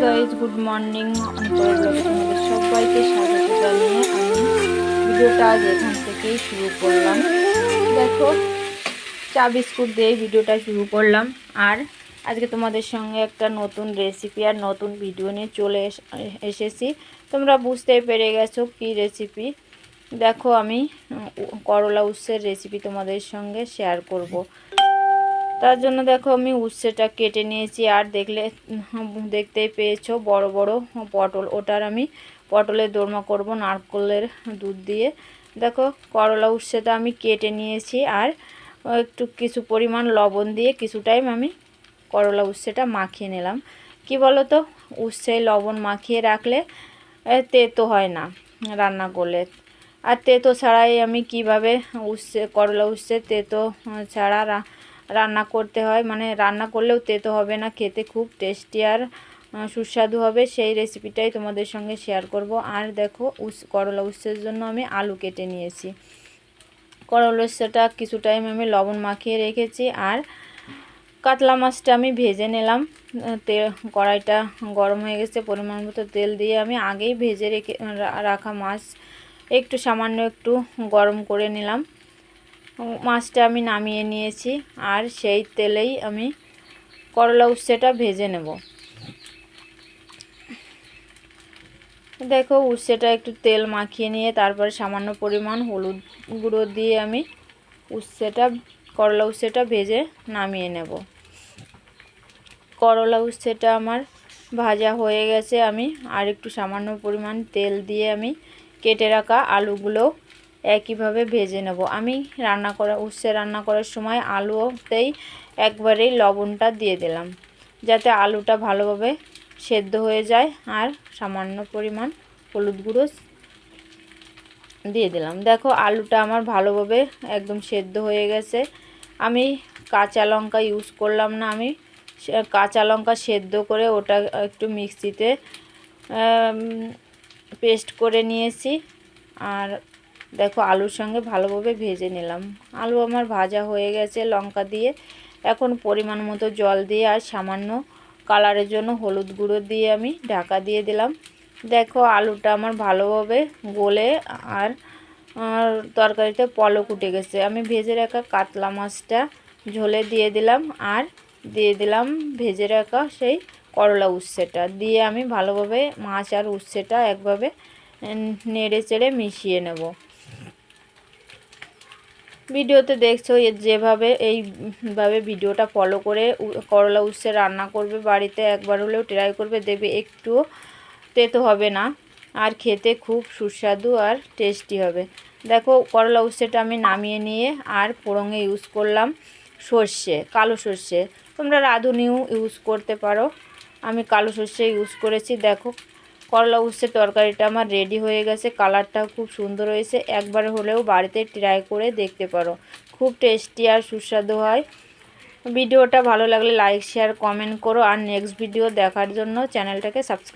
Guys good morning সবাইকে স্বাগত জানিয়ে আমি ভিডিওটা আজ এখান থেকেই শুরু করলাম। দেখো, চা বিস্কুট দিয়ে ভিডিওটা শুরু করলাম। আর আজকে তোমাদের সঙ্গে একটা নতুন রেসিপি আর নতুন ভিডিও নিয়ে চলে এস- এসেছি। তোমরা বুঝতেই পেরে গেছো কী রেসিপি দেখো, আমি করলা উৎসের রেসিপি তোমাদের সঙ্গে শেয়ার করব। তার জন্য দেখো আমি উচ্ছেটা কেটে নিয়েছি। আর দেখলে দেখতেই পেয়েছ বড় বড় পটল। ওটার আমি পটলের দোরমা করব নারকলের দুধ দিয়ে। দেখো করলা উচ্ছেটা আমি কেটে নিয়েছি। আর একটু কিছু পরিমাণ লবণ দিয়ে কিছু টাইম আমি করলা উচ্ছেটা মাখিয়ে নিলাম। কি বলো তো উচ্ছে লবণ মাখিয়ে রাখলে তেতো হয় না রান্না করলে। আর তেতো ছাড়াই আমি কীভাবে উচ্ছে করলা উচ্ছে তেতো ছাড়া রান্না করতে হয়। মানে রান্না করলেও তেতো হবে না, খেতে খুব টেস্টি আর সুস্বাদু হবে। সেই রেসিপিটাই তোমাদের সঙ্গে শেয়ার করব। আর দেখো, উস করলা উচ্ছের জন্য আমি আলু কেটে নিয়েছি। করলা উচ্ছেটা কিছু টাইম আমি লবণ মাখিয়ে রেখেছি আর কাতলা মাছটা আমি ভেজে নিলাম। তেল কড়াইটা গরম হয়ে গেছে, পরিমাণ মতো তেল দিয়ে আমি আগেই ভেজে রেখে রাখা মাছ। একটু সামান্য একটু গরম করে নিলাম। মাছটা আমি নামিয়ে নিয়েছি, আর সেই তেলেই আমি করলা উচ্ছেটা ভেজে নেব। দেখো উচ্ছেটা একটু তেল মাখিয়ে নিয়ে তারপরে সামান্য পরিমাণ হলুদ গুঁড়ো দিয়ে আমি উচ্ছেটা করলা উচ্ছেটা ভেজে নামিয়ে নেব। করলা উচ্ছেটা আমার ভাজা হয়ে গেছে, আমি আর একটু সামান্য পরিমাণ তেল দিয়ে আমি কেটে রাখা আলুগুলো একইভাবে ভেজে নেব। আমি রান্না করা, উচ্ছে রান্না করার সময় আলুতেই একবারেই লবণটা দিয়ে দিলাম, যাতে আলুটা ভালোভাবে সেদ্ধ হয়ে যায় আর সামান্য পরিমাণ হলুদ গুঁড়ো দিয়ে দিলাম। দেখো, আলুটা আমার ভালোভাবে একদম সেদ্ধ হয়ে গেছে। আমি কাঁচা লঙ্কা ইউজ করলাম না আমি। কাঁচা লঙ্কা সেদ্ধ করে ওটা একটু মিক্সিতে পেস্ট করে নিয়েছি। আর দেখো আলুর সঙ্গে ভালোভাবে ভেজে নিলাম। আলু আমার ভাজা হয়ে গেছে লঙ্কা দিয়ে। এখন পরিমাণ মতো জল দিয়ে আর সামান্য কালারের জন্য হলুদ গুঁড়ো দিয়ে আমি ঢাকা দিয়ে দিলাম। দেখো আলুটা আমার ভালোভাবে গলে আর তরকারিতে পলক উঠে গেছে। আমি ভেজে রাখা কাতলা মাছটা ঝোলে দিয়ে দিলাম আর দিয়ে দিলাম ভেজে রাখা সেই করলা উচ্ছেটা। দিয়ে আমি ভালোভাবে মাছ আর উচ্ছেটা একভাবে নেড়ে চেড়ে মিশিয়ে নেব। ভিডিওতে দেখছ যেভাবে এইভাবে ভিডিওটা ফলো করে করলা উচ্ছে রান্না করবে, বাড়িতে একবার হলেও ট্রাই করবে, দেবে একটু তেতো হবে না। আর খেতে খুব সুস্বাদু আর টেস্টি হবে। দেখো করলা উচ্ছেটা আমি নামিয়ে নিয়ে আর ফোড়ঙে ইউজ করলাম সর্ষে, কালো সর্ষে। তোমরা রাঁধুনিও ইউজ করতে পারো। আমি কালো সর্ষে ইউজ করেছি, দেখো করলা উচ্ছের তরকারিটা আমার রেডি হয়ে গেছে কালারটাও খুব সুন্দর হয়েছে। একবার হলেও বাড়িতে ট্রাই করে দেখতে পারো। খুব টেস্টি আর সুস্বাদু হয়। ভিডিওটা ভালো লাগলে লাইক শেয়ার কমেন্ট করো। আর নেক্সট ভিডিও দেখার জন্য চ্যানেলটাকে সাবস্ক্রাইব